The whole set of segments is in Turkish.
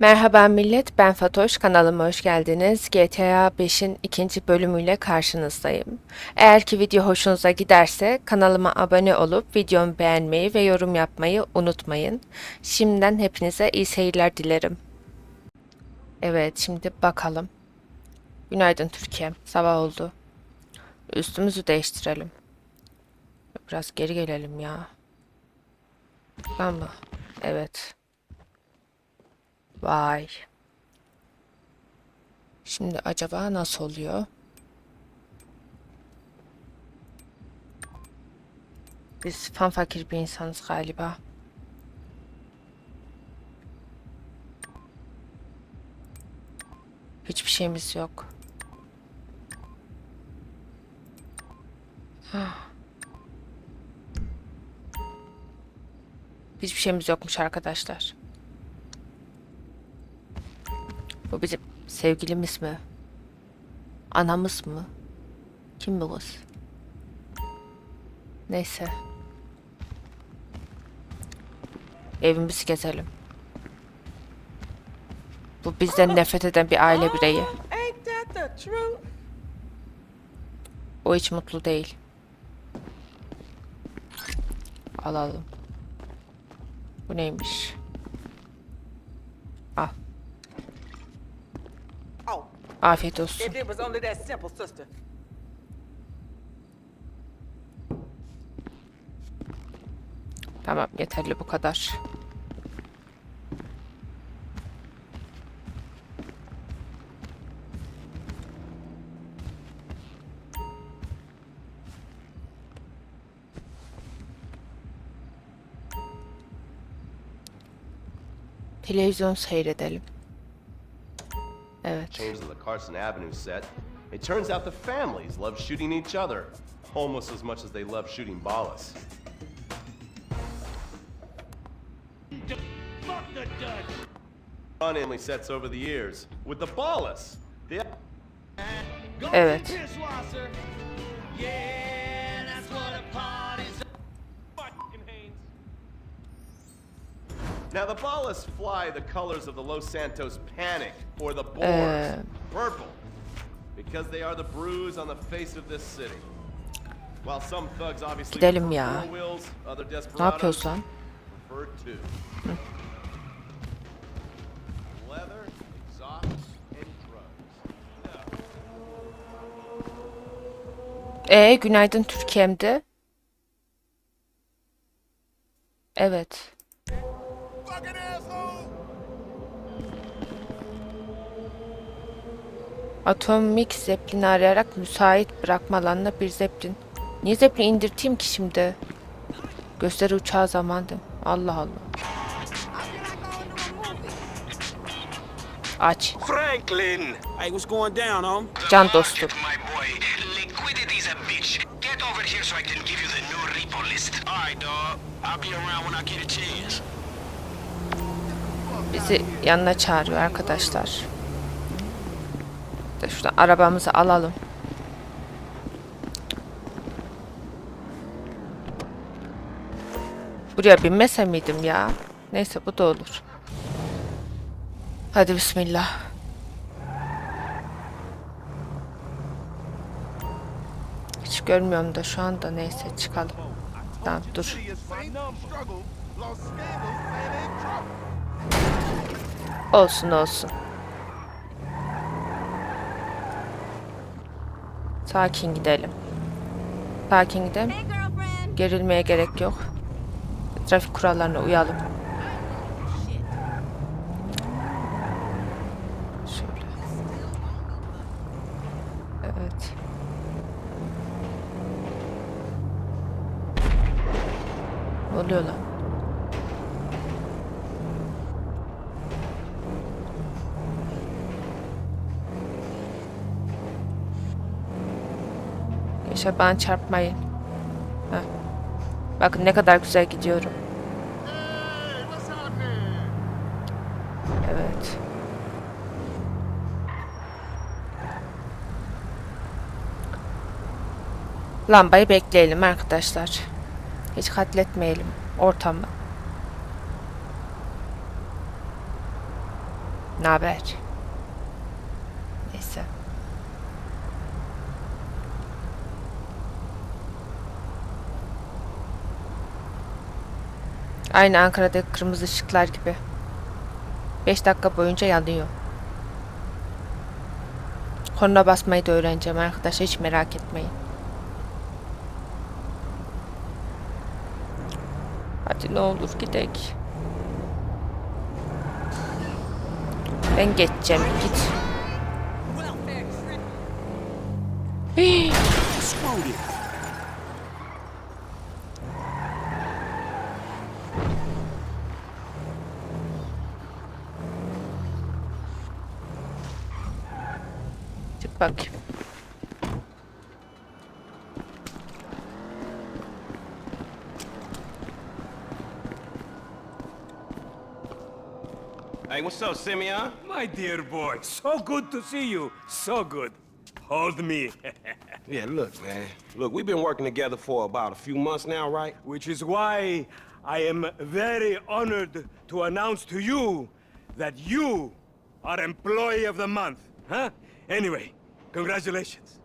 Merhaba millet, ben Fatoş. Kanalıma hoş geldiniz. GTA 5'in ikinci bölümüyle karşınızdayım. Eğer ki video hoşunuza giderse kanalıma abone olup videomu beğenmeyi ve yorum yapmayı unutmayın. Şimdiden hepinize iyi seyirler dilerim. Evet, şimdi bakalım. Günaydın Türkiye. Sabah oldu. Üstümüzü değiştirelim. Biraz geri gelelim ya. Tamam mı? Evet. Vay. Şimdi acaba nasıl oluyor? Biz fan fakir bir insanız galiba. Hiçbir şeyimiz yok. Hiçbir şeyimiz yokmuş arkadaşlar. Bu bizim sevgilimiz mi? Anamız mı? Kim bu kız? Neyse. Evimizi gezelim. Bu bizden nefret eden bir aile bireyi. Oh, truth? O hiç mutlu değil. Alalım. Bu neymiş? Afiyet olsun. Tamam yeterli bu kadar. Televizyon seyredelim. Evet. Change the Carson Avenue set. It turns out the families love shooting each other, almost as much as they love shooting Ballas. Fuck the Dutch! Family sets over the years. With the Ballas, the Evet. Now the Ballas fly the colors of the Los Santos Panic or the Boars. Uh. Purple. Because they are the bruise on the face of this city. While some thugs obviously Gidelim ya. wheels, other Ne desperados yapıyoruz lan? prefer two. Leather, exhaust, and drugs. Ee, günaydın Türkiye'mde. Evet. Atomik Zeppelin'i arayarak müsait bırakma alanına bir Zeppelin. Niye Zeppelin indirteyim ki şimdi? Gösteri uçağı zamandı. Allah Allah. Aç. Franklin! Hey, what's going down, home? Can dostum. My boy, liquidity's a bitch. Get over here so I can give you the new repo list. Alright, dog. I'll be around when I get a chance. Bizi yanına çağırıyor arkadaşlar. De şuradan arabamızı alalım. Buraya binmese miydim ya? Neyse bu da olur. Hadi bismillah. Hiç görmüyorum da şu anda neyse çıkalım. Tamam dur. Olsun olsun. Sakin gidelim. Sakin gidelim. Gerilmeye gerek yok. Trafik kurallarına uyalım. Şöyle. Evet. Ne oluyor lan? Yaşa bana çarpmayın. Heh. Bakın ne kadar güzel gidiyorum. Evet. Lambayı bekleyelim arkadaşlar. Hiç katletmeyelim ortamı. Ne haber? Neyse. Aynı Ankara'daki kırmızı ışıklar gibi. 5 dakika boyunca yanıyor. Korna basmayı da öğreneceğim arkadaşlar hiç merak etmeyin. Hadi ne olur gidek. Ben geçeceğim git. Hii, Çık bakayım. Hey, what's up, Simeon? My dear boy, so good to see you. So good. Hold me. Yeah, look, man. Look, we've been working together for about a few months now, right? Which is why I am very honored to announce to you that you are Employee of the Month. Huh? Anyway, congratulations.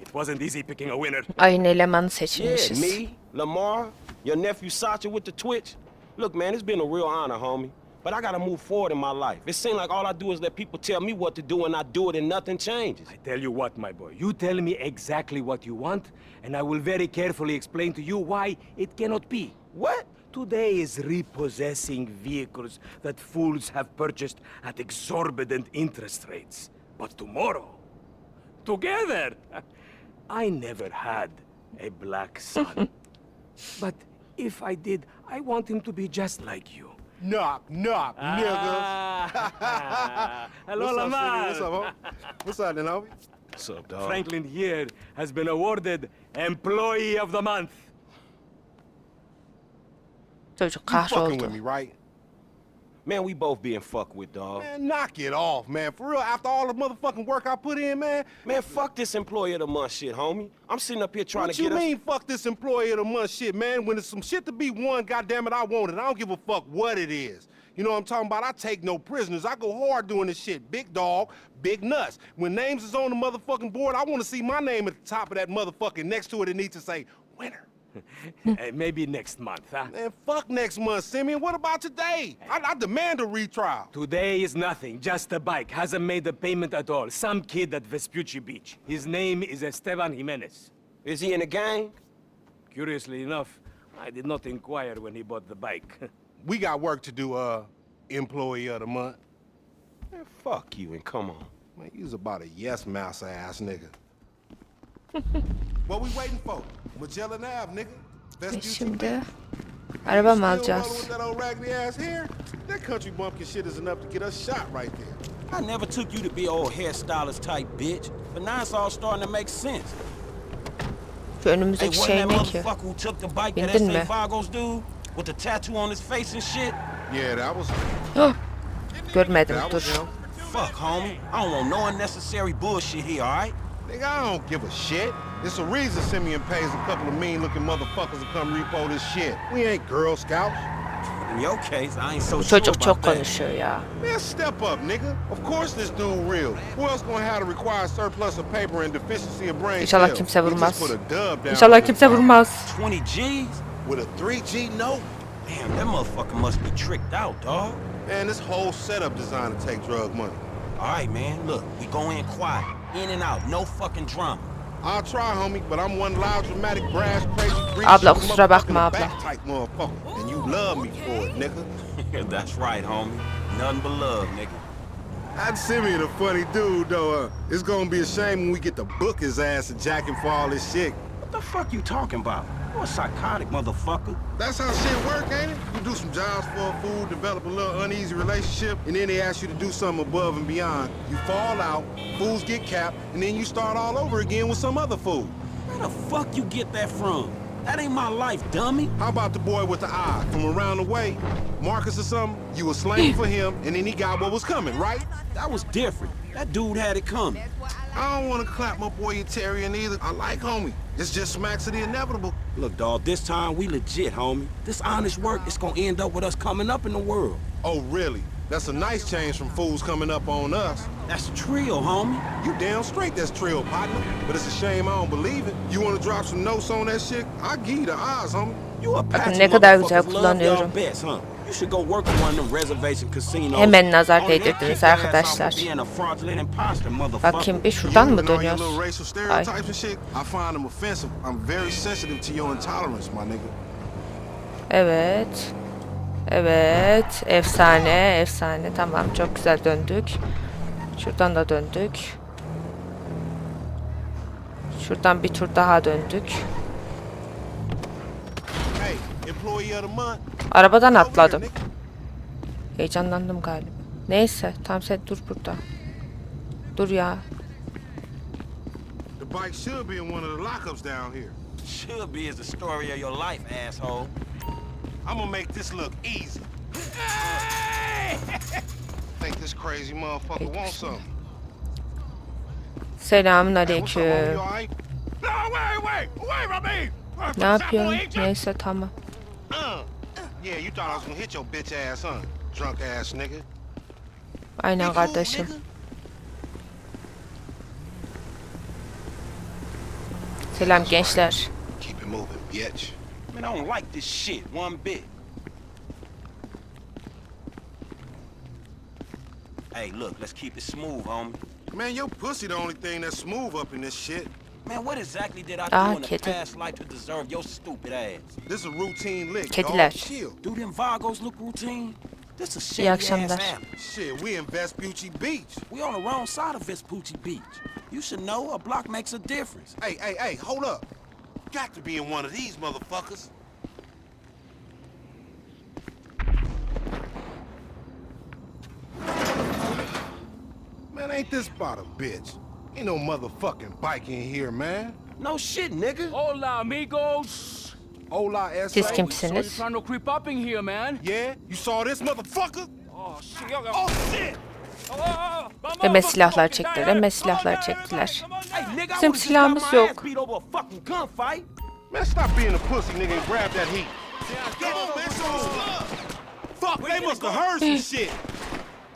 It wasn't easy picking a winner. Aynı elemanı Yeah, seçilmişiz. me, Lamar, your nephew Sacha with the Twitch. Look, man, it's been a real honor, homie. But I gotta move forward in my life. It seems like all I do is let people tell me what to do and I do it and nothing changes. I tell you what, my boy. You tell me exactly what you want, and I will very carefully explain to you why it cannot be. What? Today is repossessing vehicles that fools have purchased at exorbitant interest rates. But tomorrow, together, I never had a black son. but if I did, I want him to be just like you. Knock, knock, niggas. Ah. Hello, What's up, Lamar. City? What's up, homie? What's up, then, homie? What's up, dog? Franklin here has been awarded Employee of the Month. Çocuk You fucking with me, right? Man, we both being fucked with, dog. Man, knock it off, man. For real, after all the motherfucking work I put in, man. Man, fuck this employee of the month shit, homie. I'm sitting up here trying what to get What you mean, fuck this employee of the month shit, man? When there's some shit to be won, goddamn it, I want it. I don't give a fuck what it is. You know what I'm talking about? I take no prisoners. I go hard doing this shit. Big dog, big nuts. When names is on the motherfucking board, I want to see my name at the top of that motherfucking next to it. It needs to say winner. Uh, maybe next month, huh? Man, fuck next month, Simeon. What about today? I, I demand a retrial. Today is nothing, just a bike. Hasn't made a payment at all. Some kid at Vespucci Beach. His name is Esteban Jimenez. Is he in the gang? Curiously enough, I did not inquire when he bought the bike. We got work to do, uh, employee of the month. Man, fuck you and come on. Man, you's about a yes mouse ass nigga. what we waiting for? Magellan Ave, nigga. Best Ve beauty şimdi araba mı alacağız? that old raggedy ass hair? That country bumpkin shit is enough to get us shot right there. I never took you to be old hairstylist type bitch, but now it's all starting to make sense. Şu Hey, önümüzdeki wasn't şey that ne ki? motherfucker who took the bike that Bindin mi? Vagos dude? With the tattoo on his face and shit? Yeah, that was Görmedim that was dur. him. Fuck, homie. I don't want no unnecessary bullshit here, alright? Nigga, I don't give a shit. It's a reason Simeon pays a couple of mean-looking motherfuckers to come repo this shit. We ain't Girl Scouts. In your case, I ain't so Bu sure çocuk about çok that. konuşuyor ya. Man, step up, nigga. Of course this dude real. Who else gonna have the required surplus of paper and deficiency of brain İnşallah cells? kimse We just vurmaz. put a dub down İnşallah kimse vurmaz. 20 G's? With a 3G note? Damn, that motherfucker must be tricked out, dog. Man, this whole setup designed to take drug money. Alright, man, look, we go in quiet. In and out, no fucking drama. I'll try, homie, but I'm one loud, dramatic, brash, crazy, grease Abla, shooting kusura bakma motherfucker in the abla. back type motherfucker. And you love me for it, nigga. That's right, homie. Nothing but love, nigga. I'd Simeon a funny dude, though. Uh, it's gonna be a shame when we get to book his ass and jack him for all this shit. What the fuck you talking about? You a psychotic motherfucker. That's how shit work, ain't it? You do some jobs for a fool, develop a little uneasy relationship, and then they ask you to do something above and beyond. You fall out, fools get capped, and then you start all over again with some other fool. Where the fuck you get that from? That ain't my life, dummy. How about the boy with the eye from around the way? Marcus or something? You were slaying for him, and then he got what was coming, right? That was different. That dude had it coming. I don't want to clap my boy Tyrion either. I like homie. It's just smacks of the inevitable. Look, dawg, this time we legit, homie. This honest work is gonna end up with us coming up in the world. Oh, really? That's a nice change from fools coming up on us. That's Trio, homie. You damn straight that's trill, partner. But it's a shame I don't believe it. You wanna drop some notes on that shit? I'll give you the odds, homie. You Apache ne kadar güzel motherfuckers love kullanıyorum. y'all huh? Hemen nazar değdirdiniz arkadaşlar. Bakayım bir şuradan mı dönüyoruz? Ay. Evet. Evet. Efsane, efsane. Tamam, çok güzel döndük. Şuradan da döndük. Şuradan bir tur daha döndük. Hey, employee of the month. Arabadan atladım. Heyecanlandım galiba. Neyse, tam sen dur burada. Dur ya. The bike should be in one of the lockups down here. Should be is the story of your life, asshole. I'm gonna make this look easy. Think this crazy motherfucker wants something. Selamun aleyküm. Ne yapıyorsun? Neyse tamam. Yeah, you thought I was gonna hit your bitch ass, huh? Drunk ass nigga. Aynen kardeşim. Selam gençler. Keep it moving, bitch. Man, I don't like this shit one bit. Hey, look, let's keep it smooth, homie. Man, your pussy the only thing that's smooth up in this shit. Man, what exactly did I Ah, do in the kedi. past life to deserve your stupid ass? This is a routine lick, Kediler. dog. Chill. Do them Vagos look routine? This a shitty İyi ass akşamlar. Shit, we in Vespucci Beach. We on the wrong side of Vespucci Beach. You should know a block makes a difference. Hey, hey, hey, hold up. Got to be in one of these motherfuckers. Man, ain't this about a bitch? Ain't no motherfucking bike in here, man. No shit, nigga. Hola, amigos. Hola, S. Siz So kimsiniz? trying to creep up in here, man? Yeah? You saw this motherfucker? Oh shit! Oh, Oh, shit! oh, vamos, Hemen vamos, silahlar çektiler, down, silahlar çektiler. Bizim silahımız yok. Man, stop being a pussy, nigga, and grab that heat. Come on, man, show us love. Fuck, they must have heard some shit.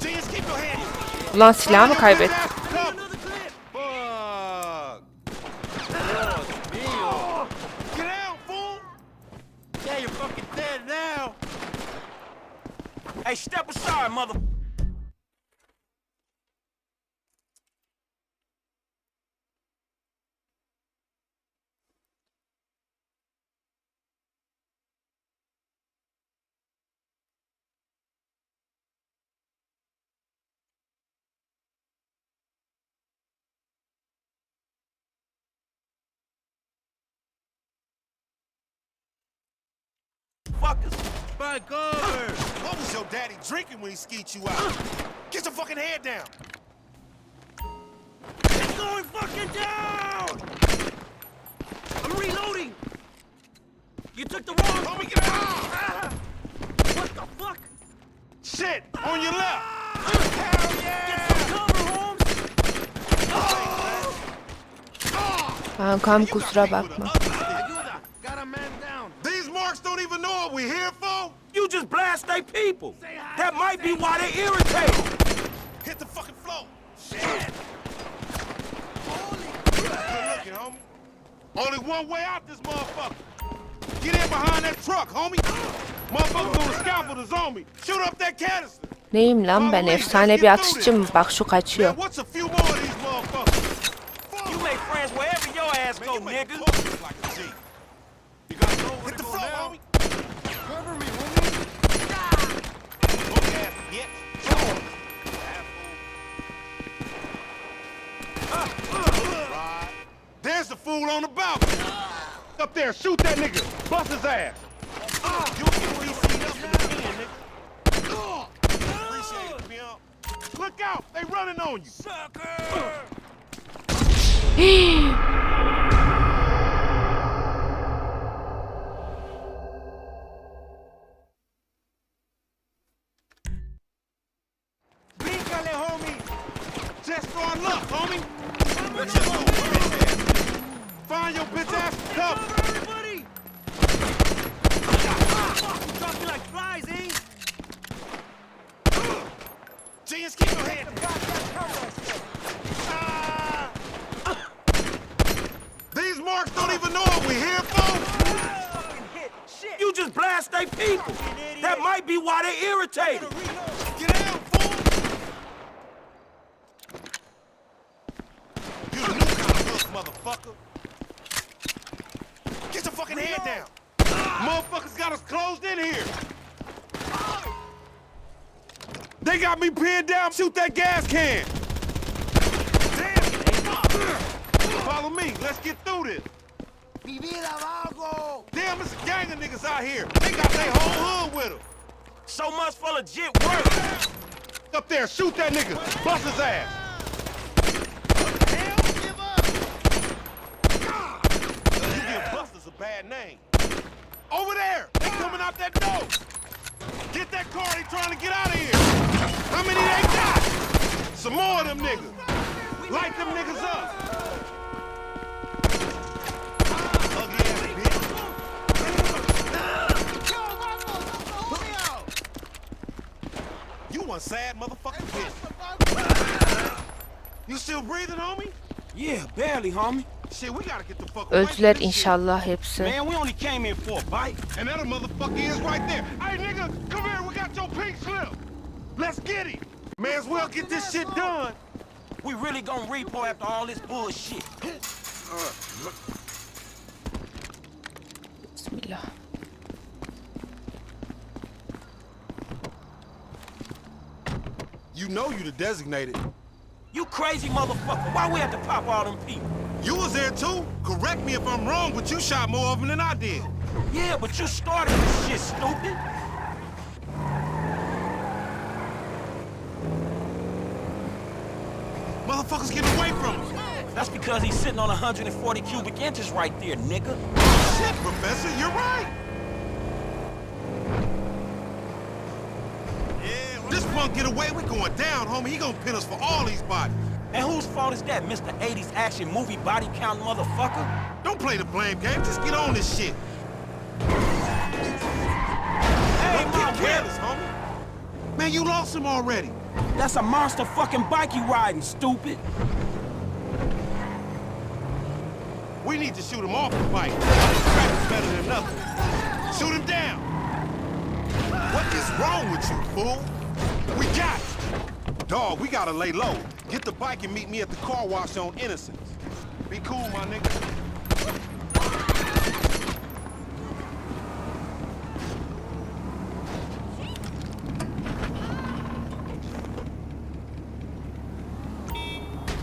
Genius, keep your hand. Ulan silahı mı kaybettim? Fuckers. Back over. What was your daddy drinking when he skeet you out? Get your fucking head down. It's going fucking down! I'm reloading! You took the wrong... Homie, get out. Ah! What the fuck? Shit, on your left. Hell yeah! Get some cover, Holmes! Kankam kusura bakma. Man. These marks don't even know what we're here for. You just blast they people! That might be why they irritated! Hit the fucking floor. Shit. Good looking, homie. Only one way out this motherfucker. Get in behind that truck, homie. Motherfuckers on the scaffold is on me. Shoot up that canister. Neyim lan ben efsane bir atışçı mı? Bak şu kaçıyor. There's the fool on the balcony. Up there, shoot that nigga. Bust his ass. You get what he seen up in the pen, nigga. Appreciate it, pimp. Look out, they running on you. Sucker! Píncale, homie. Just for our luck, homie. Let's just go, bitch ass. Find your bitch ass cover. Everybody! Fuck, you drop me like flies, eh? Genius, keep your head Ah! These marks don't even know what we're here for. You just blast they people. That might be why they irritated. Get down, fool! You the new kind of hook, motherfucker. Get your fucking head down. Motherfuckers got us closed in here. They got me pinned down. Shoot that gas can. Damn. Follow me. Let's get through this. Damn, it's a gang of niggas out here. They got their whole hood with them. So much for legit work. Up there, shoot that nigga. Bust his ass. You give busters a bad name. Over there! They coming out that door! Get that car, they trying to get out of here! How many they got? Some more of them niggas! Light them niggas up! You one sad motherfucking bitch. You still breathing, homie? Yeah, barely, homie. Shit, we gotta get the fuck away from Öldüler this shit. inşallah hepsi. Man, we only came in for a bite. And that a motherfucker is right there. Hey, nigga, come here. We got your pink slip. Let's get it. May as well get this shit done. We really gonna repo after all this bullshit. Bismillah. You know you the designated. You crazy motherfucker. Why we have to pop all them people? You was there too. Correct me if I'm wrong, but you shot more of them than I did. Yeah, but you started this shit, stupid. Motherfuckers get away from us. That's because he's sitting on 140 cubic inches right there, nigga. Shit, Professor, you're right. This punk get away, we going down, homie. He gonna pin us for all these bodies. And whose fault is that, Mr. 80s action movie body count motherfucker? Don't play the blame game. Just get on this shit. Hey, Don't my careless, homie. Man, you lost him already. That's a monster fucking bike you riding, stupid. We need to shoot him off the bike. Better than nothing. Shoot him down. What is wrong with you, fool? We got. Dog, we gotta lay low. Get the bike and meet me at the car wash on Innocence. Be cool, my nigga.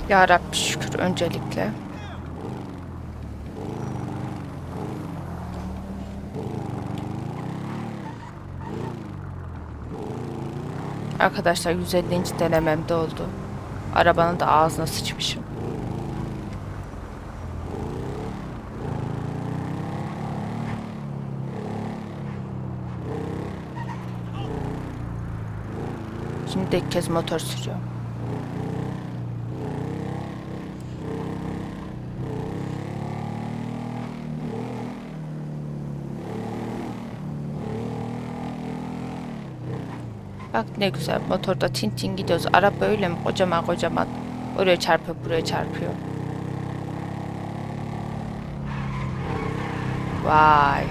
Ya Rabbi şükür öncelikle. Arkadaşlar 150. denememde oldu. Arabanın da ağzına sıçmışım. Şimdi ilk kez motor sürüyorum. Bak ne güzel motorda tin tin gidiyoruz. Araba böyle mi? Kocaman kocaman. Oraya çarpıyor, buraya çarpıyor. Vay.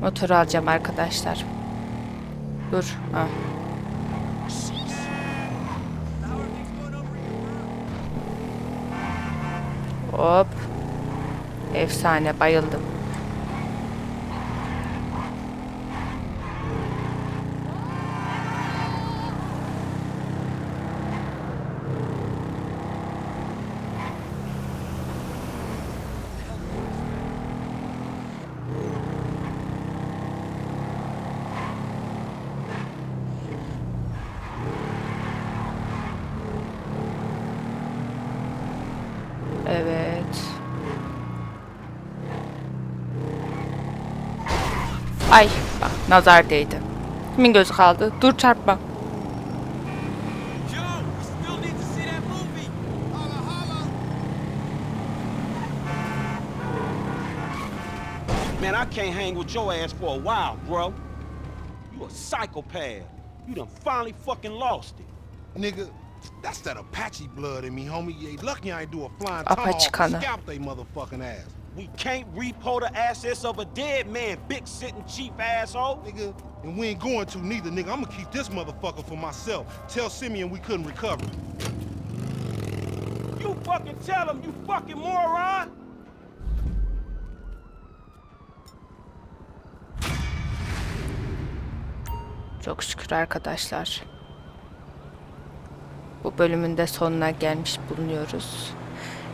Motoru alacağım arkadaşlar. Dur. Ha. Hop. Efsane bayıldım. Evet. Ay bak nazar değdi. Kimin gözü kaldı? Dur çarpma. Man, I can't hang with your ass for a while, bro. You a psychopath. You done finally fucking lost it. Nigga, that's that Apache blood in me, homie. You lucky I ain't do a flying Apache kanı. scalp they motherfucking ass. We can't repo the assets of a dead man, big sitting cheap asshole. Nigga, and we ain't going to neither, nigga. I'm gonna keep this motherfucker for myself. Tell Simeon we couldn't recover. You fucking tell him, you fucking moron. Çok şükür arkadaşlar. Bu bölümün de sonuna gelmiş bulunuyoruz.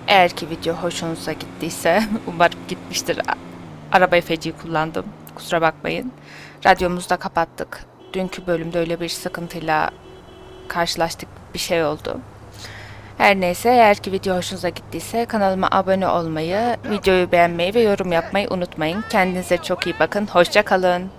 Eğer ki video hoşunuza gittiyse umarım gitmiştir. Arabayı feci kullandım. Kusura bakmayın. Radyomuzu da kapattık. Dünkü bölümde öyle bir sıkıntıyla karşılaştık bir şey oldu. Her neyse eğer ki video hoşunuza gittiyse kanalıma abone olmayı, videoyu beğenmeyi ve yorum yapmayı unutmayın. Kendinize çok iyi bakın. Hoşça kalın.